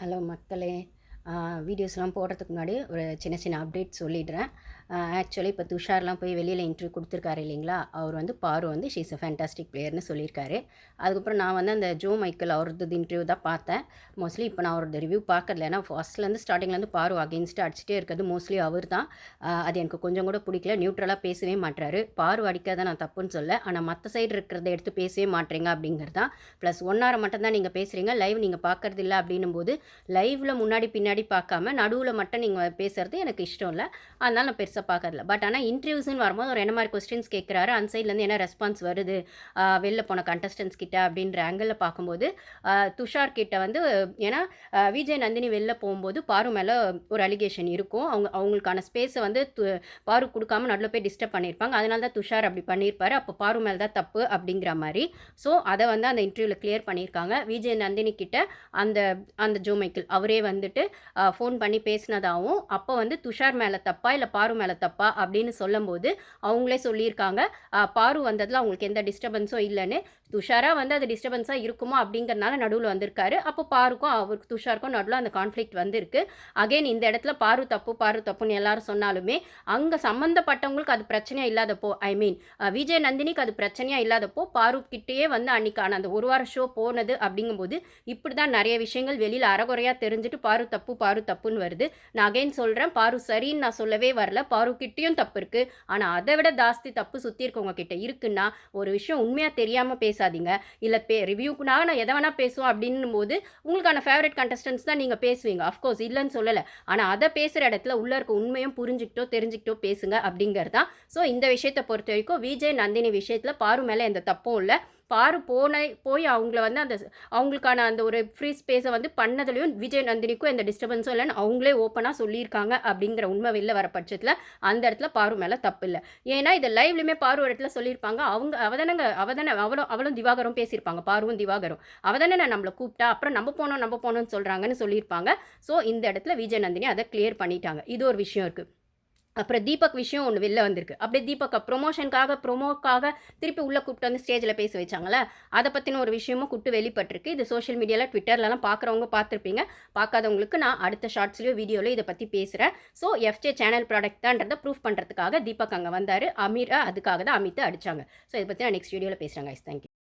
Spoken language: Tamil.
ஹலோ மக்களே. வீடியோஸ்லாம் போடுறதுக்கு முன்னாடி ஒரு சின்ன சின்ன அப்டேட் சொல்லிடுறேன். ஆக்சுவலி இப்போ துஷார்லாம் போய் வெளியில் இன்டர்வியூ கொடுத்துருக்காரு இல்லைங்களா? அவர் வந்து பாரு வந்து ஷீஸ் அ ஃபேண்டாஸ்டிக் பிளேயர்னு சொல்லியிருக்காரு. அதுக்கப்புறம் நான் வந்து அந்த ஜோ மைக்கேல் அவரது இன்டர்வியூ தான் பார்த்தேன். மோஸ்ட்லி இப்போ நான் அவரது ரிவ்யூ பார்க்கல ஏன்னா ஃபர்ஸ்ட்லேருந்து ஸ்டார்டிங்லேருந்து பாரு அகேன்ஸ்ட்டு அடிச்சுட்டே இருக்கிறது மோஸ்ட்லி அவர் தான். அது எனக்கு கொஞ்சம் கூட பிடிக்கல. நியூட்ரலாக பேசவே மாட்டுறாரு பாரு அடிக்காத நான் தப்புன்னு சொல்ல. ஆனால் மற்ற சைடு இருக்கிறத எடுத்து பேசவே மாட்டேறீங்க அப்படிங்கிறது தான். ப்ளஸ் ஒன் ஹவர் மட்டும் தான் நீங்கள் பேசுகிறீங்க லைவ் நீங்கள் பார்க்குறது இல்லை அப்படின்னும் போது லைவில் முன்னாடி பின்னாடி பார்க்காம நடுவில் மட்டும் நீங்கள் பேசுகிறது எனக்கு இஷ்டம் இல்லை. அதனால் நான் பெருசாக பார்க்கறதில்ல பட் ஆனால் இன்டர்வியூஸ்னு வரும்போது ஒரு என்ன மாதிரி கொஸ்டின்ஸ் கேட்குறாரு அந்த சைட்லேருந்து என்ன ரெஸ்பான்ஸ் வருது வெளில போன கண்டஸ்டன்ஸ் கிட்ட அப்படின்ற ஆங்கிளில் பார்க்கும்போது துஷார் கிட்ட வந்து ஏன்னா விஜய் நந்தினி வெளில போகும்போது பாரு மேலே ஒரு அலிகேஷன் இருக்கும். அவங்க அவங்களுக்கான ஸ்பேஸை வந்து பாரு கொடுக்காம நடுவில் போய் டிஸ்டர்ப் பண்ணியிருப்பாங்க அதனால தான் துஷார் அப்படி பண்ணியிருப்பாரு அப்போ பாரு மேலே தான் தப்பு அப்படிங்கிற மாதிரி. ஸோ அதை வந்து அந்த இன்டர்வியூவில் கிளியர் பண்ணியிருக்காங்க. விஜய் நந்தினி கிட்ட அந்த அந்த ஜோமைக்கில் அவரே வந்துட்டு ஃபோன் பண்ணி பேசினதாகவும் அப்போ வந்து துஷார் மேலே தப்பா இல்லை பாரு மேலே தப்பா அப்படின்னு சொல்லும்போது அவங்களே சொல்லியிருக்காங்க. பாரு வந்ததில் அவங்களுக்கு எந்த டிஸ்டர்பன்ஸும் இல்லைன்னு துஷாரா வந்து அது டிஸ்டர்பன்ஸாக இருக்குமோ அப்படிங்கிறனால நடுவில் வந்திருக்காரு. அப்போ பாருக்கும் அவருக்கு துஷாருக்கும் நடுவில் அந்த கான்ஃப்ளிக்ட் வந்திருக்கு. அகைன் இந்த இடத்துல பாரு தப்பு பாரு தப்புன்னு எல்லாரும் சொன்னாலுமே அங்கே சம்மந்தப்பட்டவங்களுக்கு அது பிரச்சனையாக இல்லாதப்போ ஐ மீன் விஜய் நந்தினிக்கு அது பிரச்சனையாக இல்லாதப்போ பாரு கிட்டேயே வந்து அன்னைக்கான அந்த ஒரு வாரம் ஷோ போனது அப்படிங்கும்போது இப்படி தான் நிறைய விஷயங்கள் வெளியில் அறகுறையாக தெரிஞ்சுட்டு பாரு தப்பு பாரு தப்புன்னு வருது. நான் அகைன் சொல்கிறேன் பாரு சரின்னு நான் சொல்லவே வரல பாரு கிட்டேயும் தப்பு இருக்குது ஆனால் அதை விட ஜாஸ்தி தப்பு சுற்றி இருக்கவங்க கிட்ட இருக்குன்னா ஒரு விஷயம் உண்மையாக தெரியாமல் பேசாதீங்க. இல்லை பே ரிவ்யூக்குனாக நான் எதை வேணால் பேசுவோம் அப்படின்னும் போது உங்களுக்கான ஃபேவரட் கண்டஸ்டன்ஸ் தான் நீங்கள் பேசுவீங்க. அஃப்கோர்ஸ் இல்லைன்னு சொல்லலை. ஆனால் அதை பேசுகிற இடத்துல உள்ளே இருக்க உண்மையும் புரிஞ்சுக்கிட்டோ தெரிஞ்சுக்கிட்டோ பேசுங்க அப்படிங்கிறது தான் ஸோ இந்த விஷயத்தை பொறுத்த வரைக்கும் விஜய் நந்தினி விஷயத்தில் பாரு மேலே எந்த தப்பும் இல்லை. பாரு போன போய் அவங்கள வந்து அந்த அவங்களுக்கான அந்த ஒரு ஃப்ரீ ஸ்பேஸை வந்து பண்ணதுலையும் விஜய் நந்தினிக்கும் எந்த டிஸ்டர்பன்ஸும் இல்லைன்னு அவங்களே ஓப்பனாக சொல்லியிருக்காங்க அப்படிங்கிற உண்மை வெளில வர பட்சத்தில் அந்த இடத்துல பாரு மேலே தப்பு இல்லை. ஏன்னா இது லைவ்லையுமே பாரு ஒரு இடத்துல சொல்லியிருப்பாங்க. அவங்க அவதானங்க அவதானே அவளும் அவளும் திவாகரும் பேசியிருப்பாங்க. பாருவும் திவாகரும். அவதானே நான் நம்மளை கூப்பிட்டா அப்புறம் நம்ம போனோம் நம்ம போனோம்னு சொல்கிறாங்கன்னு சொல்லியிருப்பாங்க. ஸோ இந்த இடத்துல விஜய் நந்தினி அதை கிளியர் பண்ணிட்டாங்க. இது ஒரு விஷயம் இருக்குது அப்புறம் தீபக் விஷயம் ஒன்று வெளில வந்திருக்கு. அப்படியே தீபக் ப்ரொமோஷனுக்காக ப்ரொமோக்காக திருப்பி உள்ளே கூப்பிட்டு வந்து ஸ்டேஜில் பேச வச்சாங்களே அதை பற்றின ஒரு விஷயமும் கூப்பிட்டு வெளிப்பட்டிருக்கு. இது சோஷியல் மீடியாவில் ட்விட்டர்லலாம் பார்க்குறவங்க பார்த்துருப்பீங்க பார்க்காதவங்களுக்கு நான் அடுத்த ஷார்ட்ஸ்லையோ வீடியோலையோ இதை பற்றி பேசுகிறேன் ஸோ எஃப்ஜே சேனல் ப்ராடக்ட் தான்றதை ப்ரூஃப் பண்ணுறதுக்காக தீபக் அங்கே வந்தார். அமீரை அதுக்காக தான் அமித்தை அடிச்சாங்க. ஸோ இதை பற்றி நான் நெக்ஸ்ட் வீடியோவில் பேசுகிறேன் ஐஸ் தேங்க்யூ